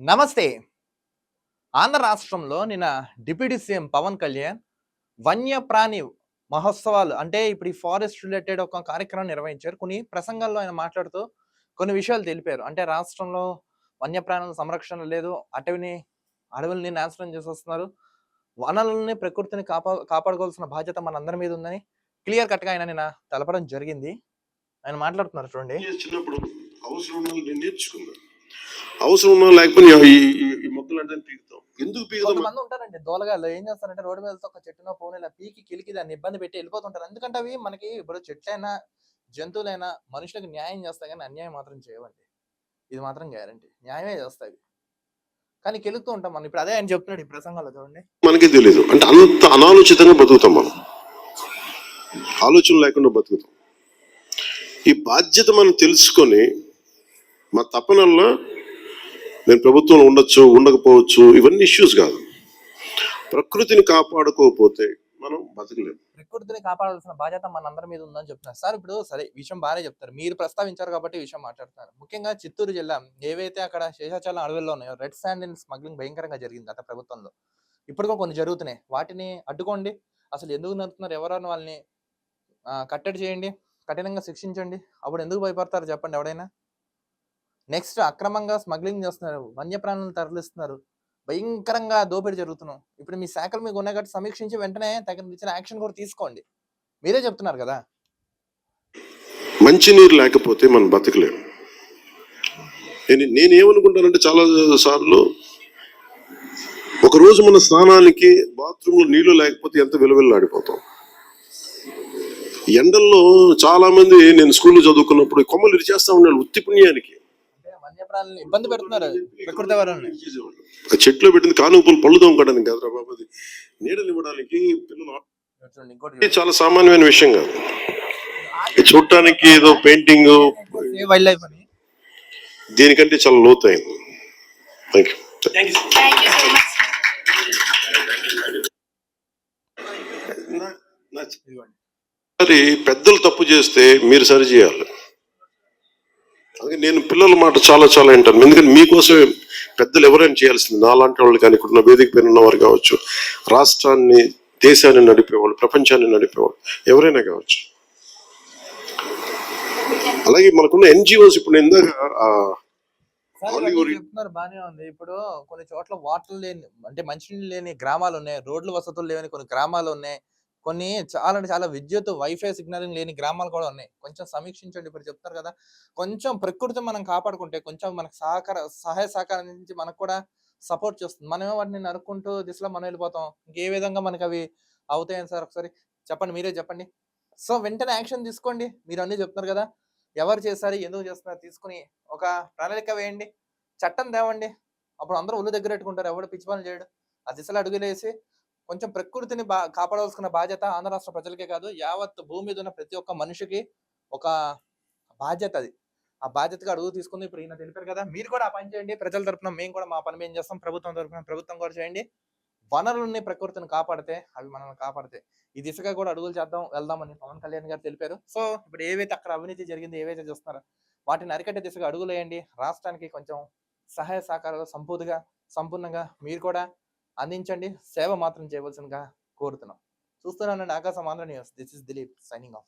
నమస్తే. ఆంధ్ర రాష్ట్రంలో నిన్న డిప్యూటీ సీఎం పవన్ కళ్యాణ్ వన్యప్రాణి మహోత్సవాలు అంటే ఇప్పుడు ఈ ఫారెస్ట్ రిలేటెడ్ ఒక కార్యక్రమం నిర్వహించారు. కొన్ని ప్రసంగాల్లో ఆయన మాట్లాడుతూ కొన్ని విషయాలు తెలిపారు. అంటే రాష్ట్రంలో వన్యప్రాణుల సంరక్షణ లేదు. అటవిని అడవుల్ని నాశనం చేసేస్తున్నారు. వనరులని ప్రకృతిని కాపా కాపాడుకోవాల్సిన బాధ్యత మనందరి మీద ఉందని క్లియర్ కట్గా ఆయన నిన్న తెలపడం జరిగింది. ఆయన మాట్లాడుతున్నారు చూడండి. చిన్నప్పుడు అవసరం నేర్చుకున్నాను. అవసరం ఉన్న లేకపోతే ఈ- మొక్కలు అంటే పీకుతాం. ఎందుకు పీకుతాం? కొంతమంది ఉంటారండి దోలగాళ్ళు ఏం చేస్తారంటే రోడ్డు మీద వెళ్తే ఒక చెట్టునో పోనీ ఇలా పీకి కిలికి దాన్ని ఇబ్బంది పెట్టి వెళ్ళిపోతుంటారు. ఎందుకంటే అవి మనకి ఇప్పుడు చెట్లైనా జంతువులైనా మనుషులకు న్యాయం చేస్తాయి కానీ అన్యాయం మాత్రం చేయవండి. ఇది మాత్రం గ్యారంటీ న్యాయమే చేస్తాయి కానీ కెలుగుతూ ఉంటాం మనం. ఇప్పుడు అదే ఆయన చెప్తున్నాడు ఈ ప్రసంగంలో చూడండి. మనకే తెలియదు అంటే అంత అనాలోచితంగా బతుకుతాం మనం. ఆలోచన లేకుండా బతుకుతాం. ఈ బాధ్యత మనం తెలుసుకొని మా తపనల్లా నేను ప్రభుత్వంలో ఉండొచ్చు ఉండకపోవచ్చు ఇవన్నీ ఇష్యూస్ కాదు. ప్రకృతిని కాపాడుకోకపోతే మనం బతకలేము. ప్రకృతిని కాపాడాల్సిన బాధ్యత మనందరి మీద ఉందని చెప్తున్నారు. సార్ ఇప్పుడు సరే విషయం బాగానే చెప్తారు. మీరు ప్రస్తావించారు కాబట్టి విషయం మాట్లాడుతున్నారు. ముఖ్యంగా చిత్తూరు జిల్లా ఏవైతే అక్కడ శేషాచలం అడవుల్లో ఉన్నాయో రెడ్ శాండ్ అండ్ స్మగ్లింగ్ భయంకరంగా జరిగింది అక్కడ ప్రభుత్వంలో. ఇప్పటికో కొన్ని జరుగుతున్నాయి. వాటిని అడ్డుకోండి. అసలు ఎందుకు నడుపుతున్నారు? ఎవరైనా వాళ్ళని కట్టడి చేయండి. కఠినంగా శిక్షించండి. అప్పుడు ఎందుకు భయపడతారు చెప్పండి ఎవడైనా? నెక్స్ట్ అక్రమంగా స్మగ్లింగ్ చేస్తున్నారు వన్యప్రాణులను తరలిస్తున్నారు. భయంకరంగా దోపిడీ జరుగుతున్నాం. ఇప్పుడు మీ శాఖలు మీకు ఉన్నాయి కాబట్టి సమీక్షించి వెంటనే తగిన ఇచ్చిన యాక్షన్ కూడా తీసుకోండి. మీరే చెప్తున్నారు కదా. మంచినీరు లేకపోతే మనం బతకలేము నేను నేనేమనుకుంటానంటే చాలా సార్లు ఒక రోజు మన స్నానానికి బాత్రూంలో నీళ్ళు లేకపోతే ఎంత విలువెల్లాడిపోతాం. ఎండల్లో చాలామంది నేను స్కూల్లో చదువుకున్నప్పుడు కొమ్మలు ఇరిచేస్తా ఉన్నాడు ఉత్తి పుణ్యానికి. ఇబ్బంది పెడుతున్నారు. ప్రకృతి వరాలని చెట్లో పెట్టింది కానుపులు పళ్ళు తోముకోవడానికి కదరా బాబు అది. నీడలు ఇవ్వడానికి పిల్లలు ఇంకోటి ఇది చాలా సామాన్యమైన విషయం కాదు. ఇది చూడటానికి ఏదో పెయింటింగ్. వైల్డ్ లైఫ్ అని? దీనికంటే చాలా లోతైంది. థ్యాంక్ యూ మరి పెద్దలు తప్పు చేస్తే మీరు సరి చేయాలి. అందుకే నేను పిల్లల మాట చాలా చాలా వింటాను. ఎందుకంటే మీకోసమే పెద్దలు ఎవరైనా చేయాల్సింది. నాలాంటి వాళ్ళు కానీ ఇక్కడ ఉన్న వేదిక పైన ఉన్నవారు కావచ్చు రాష్ట్రాన్ని దేశాన్ని నడిపేవాళ్ళు ప్రపంచాన్ని నడిపేవాళ్ళు ఎవరైనా కావచ్చు. అలాగే మనకున్న ఎన్జిఓస్ ఇప్పుడు ఇందాక చెప్తున్నారు బానే ఉంది. ఇప్పుడు కొన్ని చోట్ల వాటర్ లేని అంటే మంచినీళ్ళు లేని గ్రామాలు ఉన్నాయి. రోడ్లు వసతులు లేని కొన్ని గ్రామాలు ఉన్నాయి. కొన్ని చాలా అంటే చాలా విద్యుత్ వైఫై సిగ్నలింగ్ లేని గ్రామాలు కూడా ఉన్నాయి. కొంచెం సమీక్షించండి. ఇప్పుడు చెప్తారు కదా కొంచెం ప్రకృతి మనం కాపాడుకుంటే కొంచెం మనకు సహకార సహాయ సహకారం నుంచి మనకు కూడా సపోర్ట్ చేస్తుంది. మనమే వాటిని నరుక్కుంటూ దిశలో మనం వెళ్ళిపోతాం? ఇంకే విధంగా మనకి అవి అవుతాయని సార్ ఒకసారి చెప్పండి. మీరే చెప్పండి. సో వెంటనే యాక్షన్ తీసుకోండి. మీరు అన్నీ చెప్తున్నారు కదా ఎవరు చేశారు ఎందుకు చేస్తున్నారు తీసుకుని ఒక ప్రణాళిక వేయండి. చట్టం తేవండి. అప్పుడు అందరూ ఒళ్ళు దగ్గర పెట్టుకుంటారు. ఎవడు పిచ్చి పనులు చేయడు. ఆ దిశలో అడుగులేసి కొంచెం ప్రకృతిని బా కాపాడవలసిన బాధ్యత ఆంధ్ర రాష్ట్ర ప్రజలకే కాదు యావత్ భూమి మీద ఉన్న ప్రతి ఒక్క మనిషికి ఒక బాధ్యత అది. ఆ బాధ్యతగా అడుగు తీసుకుని ఇప్పుడు ఈయన తెలిపారు కదా మీరు కూడా ఆ పని చేయండి. ప్రజల తరపున మేము కూడా మా పని మేము చేస్తాం. ప్రభుత్వం తరపున ప్రభుత్వం కూడా చేయండి. వనరుల్ని ప్రకృతిని కాపాడితే అవి మనల్ని కాపాడితే ఈ దిశగా కూడా అడుగులు చేద్దాం వెళ్దామని పవన్ కళ్యాణ్ గారు తెలిపారు. సో ఇప్పుడు ఏవైతే అక్కడ అవినీతి జరిగింది ఏవైతే చూస్తున్నారో వాటిని అరికట్టే దిశగా అడుగులు వేయండి. రాష్ట్రానికి కొంచెం సహాయ సహకారాలు సంపూర్తిగా సంపూర్ణంగా మీరు కూడా అందించండి. సేవ మాత్రం చేయవలసిందిగా కోరుతున్నాం. చూస్తున్నానండి Akasam Andhra news. This is Dilip signing off.